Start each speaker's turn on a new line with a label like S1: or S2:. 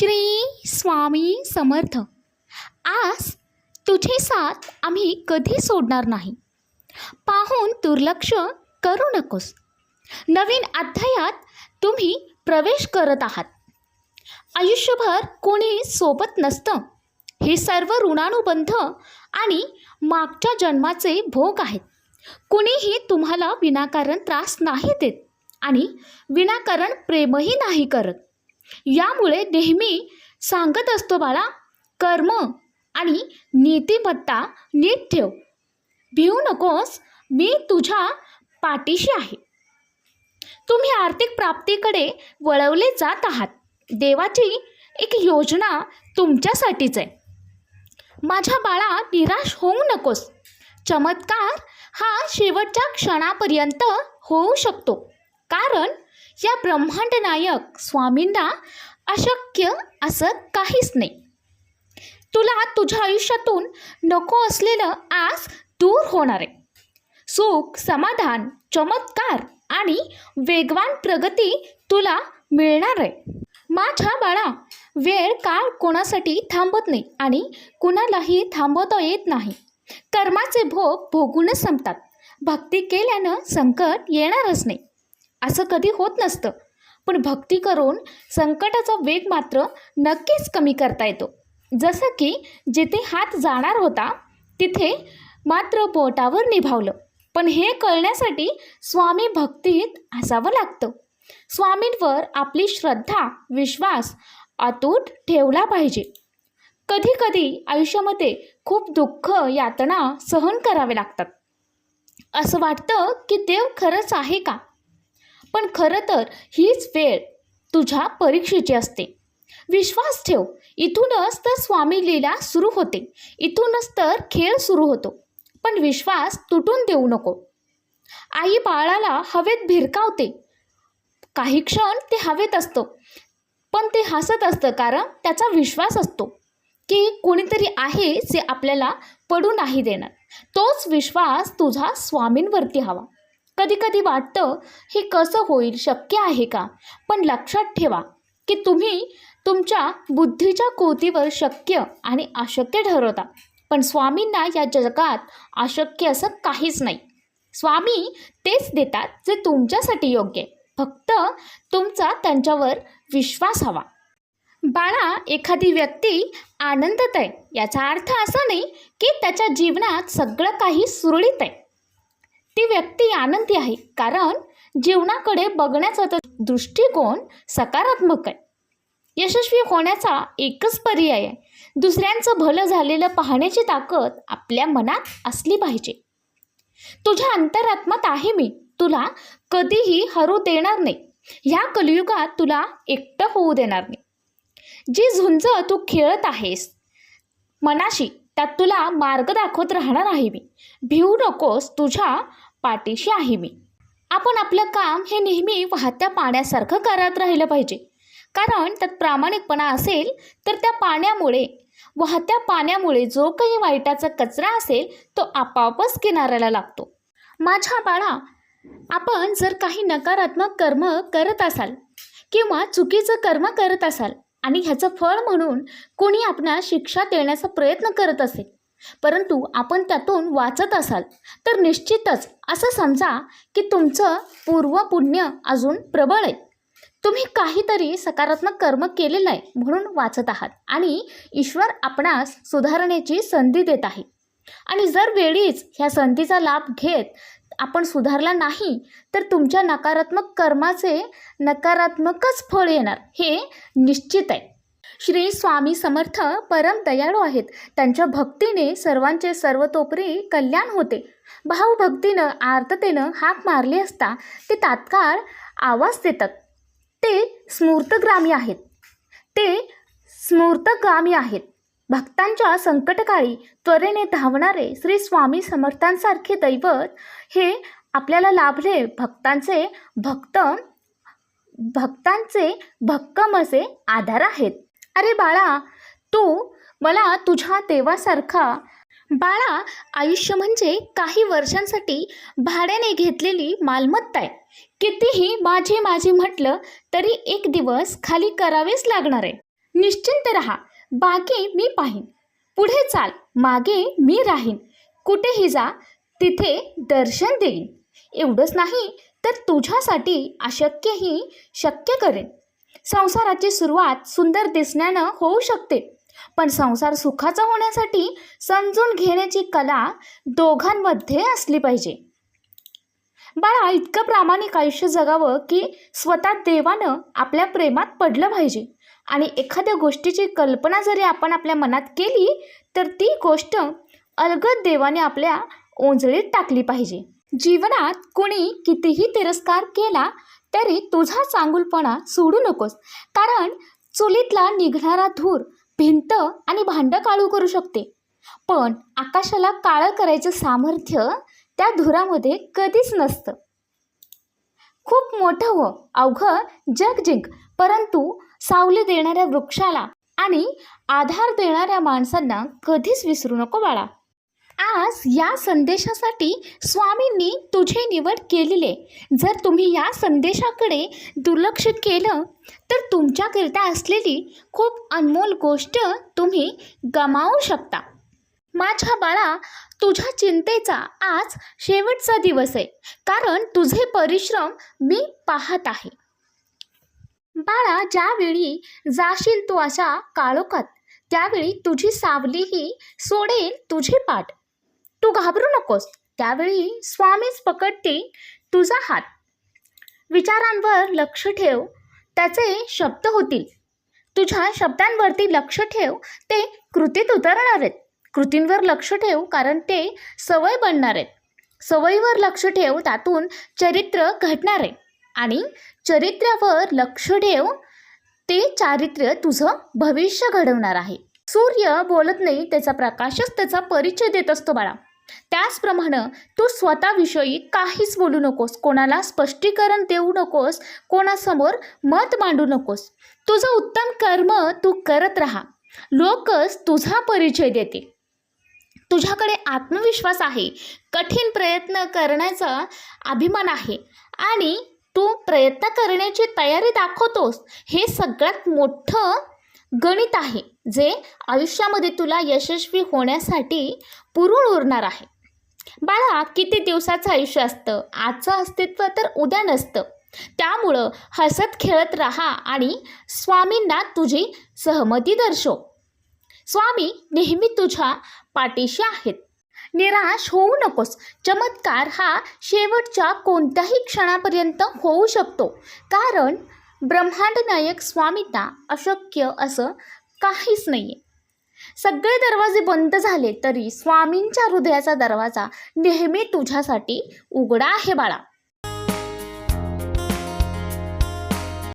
S1: श्री स्वामी समर्थ. आज तुझी साथ आम्ही कधी सोडणार नाही. पाहून दुर्लक्ष करू नकोस. नवीन अध्यायात तुम्ही प्रवेश करत आहात. आयुष्यभर कोणी सोबत नसतं. हे सर्व ऋणानुबंध आणि मागच्या जन्माचे भोग आहेत. कुणीही तुम्हाला विनाकारण त्रास नाही देत आणि विनाकारण प्रेमही नाही करत. यामुळे नेहमी सांगत असतो बाळा कर्म आणि नीतिमत्ता नीट ठेव. भिवू नकोस मी तुझ्या पाठीशी आहे. तुम्ही आर्थिक प्राप्तीकडे वळवले जात आहात. देवाची एक योजना तुमच्यासाठीच आहे. माझ्या बाळा निराश होऊ नकोस. चमत्कार हा शेवटच्या क्षणापर्यंत होऊ शकतो. कारण या ब्रह्मांड नायक स्वामींना अशक्य असं काहीच नाही. तुला तुझ्या आयुष्यातून नको असलेलं आज दूर होणार आहे. सुख समाधान चमत्कार आणि वेगवान प्रगती तुला मिळणार आहे. माझ्या बाळा वेळ काळ कोणासाठी थांबत नाही आणि कुणालाही थांबवता येत नाही. कर्माचे भोग भोगूनच संपतात. भक्ती केल्यानं संकट येणारच नाही. असं कधी होत नसतं. पण भक्ती करून संकटाचा वेग मात्र नक्कीच कमी करता येतो. जसं की जिथे हात जाणार होता तिथे मात्र बोटावर निभावलं. पण हे कळण्यासाठी स्वामी भक्तीत असावं लागतं. स्वामींवर आपली श्रद्धा विश्वास अतूट ठेवला पाहिजे. कधी कधी आयुष्यामध्ये खूप दुःख यातना सहन करावे लागतात. असं वाटतं की देव खरंच आहे का? पण खरं तर हीच वेळ तुझ्या परीक्षेची असते. विश्वास ठेव इथूनच तर स्वामी लीला सुरू होते. इथूनच तर खेळ सुरू होतो. पण विश्वास तुटून देऊ नको. आई बाळाला हवेत भिरकावते. काही क्षण ते हवेत असतं. पण ते हसत असतं कारण त्याचा विश्वास असतो. की कोणीतरी आहे जे आपल्याला पडू नाही देणार. तोच विश्वास तुझा स्वामींवरती हवा. कधी कधी वाटतं हे कसं होईल शक्य आहे का? पण लक्षात ठेवा की तुम्ही तुमच्या बुद्धीच्या कोतीवर शक्य आणि अशक्य ठरवता. पण स्वामींना या जगात अशक्य असं काहीच नाही. स्वामी तेच देतात जे तुमच्यासाठी योग्य आहे. फक्त तुमचा त्यांच्यावर विश्वास हवा. बाळा एखादी व्यक्ती आनंदात आहे. याचा अर्थ असा नाही की त्याच्या जीवनात सगळं काही सुरळीत आहे. ती व्यक्ती आनंदी आहे. कारण जीवनाकडे बघण्याचा तर दृष्टिकोन सकारात्मक आहे. यशस्वी होण्याचा एकच पर्याय आहे. दुसऱ्यांचं भलं झालेलं पाहण्याची ताकद आपल्या मनात असली पाहिजे. तुझ्या अंतरात्मात आहे मी. तुला कधीही हरू देणार नाही. ह्या कलियुगात तुला एकटं होऊ देणार नाही. जी झुंज तू खेळत आहेस मनाशी त्यात तुला मार्ग दाखवत राहणार आहे मी. भिवू नकोस. तुझ्या पाठीशी आहे मी. आपण आपलं काम हे नेहमी वाहत्या पाण्यासारखं करत राहिलं पाहिजे. कारण त्यात प्रामाणिकपणा असेल तर त्या पाण्यामुळे वाहत्या पाण्यामुळे जो काही वाईटाचा कचरा असेल तो आपापच किनाऱ्याला लागतो. माझ्या बाळा आपण जर काही नकारात्मक कर्म करत असाल किंवा चुकीचं कर्म करत असाल आणि ह्याचं फळ म्हणून कोणी आपणास शिक्षा देण्याचा प्रयत्न करत असेल परंतु आपण त्यातून वाचत असाल तर निश्चितच असं समजा की तुमचं पूर्व पुण्य अजून प्रबळ आहे. तुम्ही काहीतरी सकारात्मक कर्म केलेलं आहे म्हणून वाचत आहात आणि ईश्वर आपणास सुधारण्याची संधी देत आहे. आणि जर वेळीच ह्या संधीचा लाभ घेत आपण सुधारला नाही तर तुमच्या नकारात्मक कर्माचे नकारात्मकच फळ येणार हे निश्चित आहे. श्री स्वामी समर्थ परम दयाळू आहेत. त्यांच्या भक्तीने सर्वांचे सर्वतोपरी कल्याण होते. भावभक्तीनं आर्ततेनं हाक मारली असता ते तात्काळ आवाज देतात. ते स्मूर्तग्रामी आहेत. ते स्मूर्तगामी आहेत. भक्तांच्या संकटकाळी त्वरेने धावणारे श्री स्वामी समर्थांसारखे दैवत हे आपल्याला लाभले. भक्तांचे भक्त भक्तांचे भक्कम असे आधार आहेत. अरे बाळा तू मला तुझ्या देवासारखा बाळा आयुष्य म्हणजे काही वर्षांसाठी भाड्याने घेतलेली मालमत्ता आहे. कितीही माझे माझे म्हटलं तरी एक दिवस खाली करावेच लागणार आहे. निश्चिंत रहा बाकी मी पाहीन. पुढे चाल मागे मी राहीन. कुठेही जा तिथे दर्शन देईन. एवढंच नाही तर तुझ्यासाठी अशक्यही शक्य करेन. संसाराची सुरुवात सुंदर दिसण्यानं होऊ शकते. पण संसार सुखाचा होण्यासाठी समजून घेण्याची कला दोघांमध्ये असली पाहिजे. बाळा इतकं प्रामाणिक आयुष्य जगावं की स्वतः देवानं आपल्या प्रेमात पडलं पाहिजे. आणि एखाद्या गोष्टीची कल्पना जरी आपण आपल्या मनात केली तर ती गोष्ट अलगद देवाने आपल्या ओंजळीत टाकली पाहिजे. जीवनात कोणी कितीही तिरस्कार केला तरी तुझा चांगुलपणा सोडू नकोस. कारण चुलीतला निघणारा धूर भिंत आणि भांडं काळू करू शकते. पण आकाशाला काळं करायचं सामर्थ्य त्या धुरामध्ये कधीच नसतं. खूप मोठं व अवघं जग जिंक परंतु सावली देणाऱ्या वृक्षाला आणि आधार देणाऱ्या माणसांना कधीच विसरू नको बाळा. आज या संदेशासाठी स्वामींनी तुझी निवड केलेली. आहे जर तुम्ही या संदेशाकडे दुर्लक्ष केलं तर तुमच्याकरिता असलेली खूप अनमोल गोष्ट तुम्ही गमावू शकता. माझ्या बाळा तुझ्या चिंतेचा आज शेवटचा दिवस आहे. कारण तुझे परिश्रम मी पाहत आहे. बाळा ज्यावेळी जाशील तू अशा काळोखात त्यावेळी तुझी सावलीही सोडेल तुझी पाठ. तू घाबरू नकोस. त्यावेळी स्वामीच पकडतील तुझा हात. विचारांवर लक्ष ठेव. त्याचे शब्द होतील. तुझ्या शब्दांवरती लक्ष ठेव. ते कृतीत उतरणार आहेत. कृतींवर लक्ष ठेव कारण ते सवय बनणार आहेत. सवयीवर लक्ष ठेव त्यातून चरित्र घडणार आहे. आणि चरित्र्यावर लक्ष ठेव ते चारित्र्य तुझं भविष्य घडवणार आहे. सूर्य बोलत नाही त्याचा प्रकाशच त्याचा परिचय देत असतो बाळा. त्याचप्रमाणे तू स्वतःविषयी काहीच बोलू नकोस कोणाला स्पष्टीकरण देऊ नकोस कोणासमोर मत मांडू नकोस. तुझं उत्तम कर्म तू करत राहा. लोकच तुझा परिचय देते तुझ्याकडे आत्मविश्वास आहे. कठीण प्रयत्न करण्याचा अभिमान आहे. आणि तू प्रयत्न करण्याची तयारी दाखवतोस. हे सगळ्यात मोठं गणित आहे जे आयुष्यामध्ये तुला यशस्वी होण्यासाठी पुरून उरणार आहे. बाळा किती दिवसाचं आयुष्य असतं? आजचं अस्तित्व तर उद्या नसतं. त्यामुळं हसत खेळत राहा आणि स्वामींना तुझी सहमती दर्शव. स्वामी नेहमी तुझ्या पाठीशी आहेत. निराश होऊ नकोस. चमत्कार हा शेवटच्या कोणत्याही क्षणापर्यंत होऊ शकतो. कारण ब्रह्मांड नायक स्वामींना अशक्य असं काहीच नाही आहे सगळे दरवाजे बंद झाले तरी स्वामींच्या हृदयाचा दरवाजा नेहमी तुझ्यासाठी उघडा आहे बाळा.